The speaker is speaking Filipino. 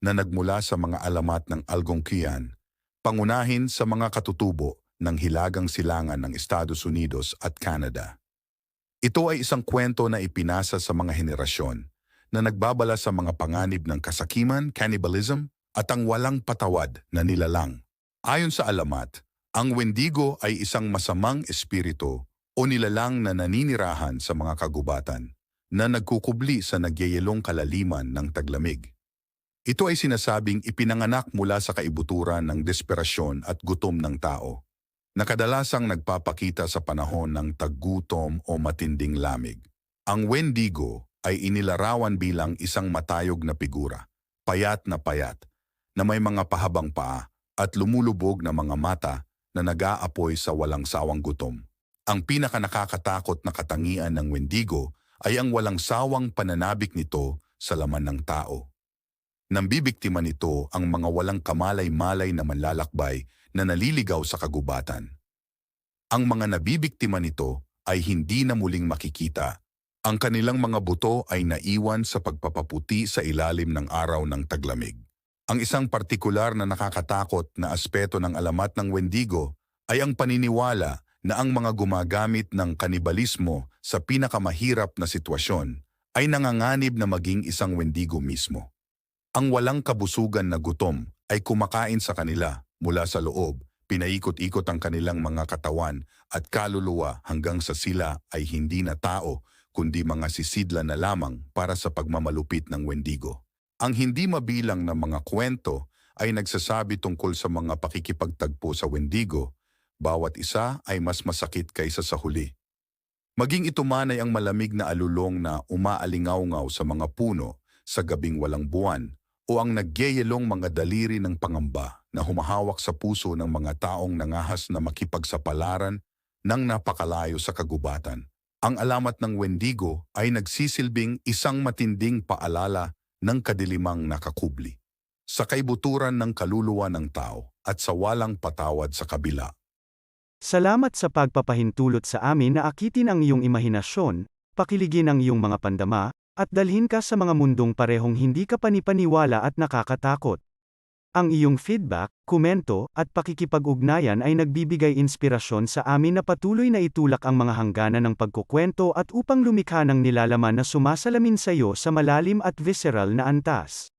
na nagmula sa mga alamat ng Algonquian, pangunahin sa mga katutubo ng Hilagang Silangan ng Estados Unidos at Canada. Ito ay isang kwento na ipinasa sa mga henerasyon na nagbabala sa mga panganib ng kasakiman, cannibalism, at ang walang patawad na nilalang. Ayon sa alamat, ang Wendigo ay isang masamang espiritu o nilalang na naninirahan sa mga kagubatan na nagkukubli sa nagyayelong kalaliman ng taglamig. Ito ay sinasabing ipinanganak mula sa kaibuturan ng desperasyon at gutom ng tao, na kadalasang nagpapakita sa panahon ng taggutom o matinding lamig. Ang Wendigo ay inilarawan bilang isang matayog na figura, payat na payat, na may mga pahabang paa at lumulubog na mga mata na nag-aapoy sa walang sawang gutom. Ang pinaka nakakatakot na katangian ng Wendigo ay ang walang sawang pananabik nito sa laman ng tao. Nambibiktima nito ang mga walang kamalay-malay na manlalakbay na naliligaw sa kagubatan. Ang mga nabibiktima nito ay hindi na muling makikita. Ang kanilang mga buto ay naiwan sa pagpapaputi sa ilalim ng araw ng taglamig. Ang isang partikular na nakakatakot na aspeto ng alamat ng Wendigo ay ang paniniwala na ang mga gumagamit ng kanibalismo sa pinakamahirap na sitwasyon ay nanganganib na maging isang Wendigo mismo. Ang walang kabusugan na gutom ay kumakain sa kanila mula sa loob, pinaikot-ikot ang kanilang mga katawan at kaluluwa hanggang sa sila ay hindi na tao kundi mga sisidla na lamang para sa pagmamalupit ng Wendigo. Ang hindi mabilang na mga kwento ay nagsasabi tungkol sa mga pakikipagtagpo sa Wendigo, bawat isa ay mas masakit kaysa sa huli. Maging ito man ay ang malamig na alulong na umaalingaw-ngaw sa mga puno sa gabing walang buwan o ang nagyeyelong mga daliri ng pangamba na humahawak sa puso ng mga taong nangahas na makipagsapalaran ng napakalayo sa kagubatan. Ang alamat ng Wendigo ay nagsisilbing isang matinding paalala ng kadilimang nakakubli sa kaibuturan ng kaluluwa ng tao at sa walang patawad sa kabila. Salamat sa pagpapahintulot sa amin na akitin ang iyong imahinasyon, pakiligin ang iyong mga pandama, at dalhin ka sa mga mundong parehong hindi ka panipaniwala at nakakatakot. Ang iyong feedback, komento, at pakikipag-ugnayan ay nagbibigay inspirasyon sa amin na patuloy na itulak ang mga hangganan ng pagkukwento at upang lumikha ng nilalaman na sumasalamin sa iyo sa malalim at visceral na antas.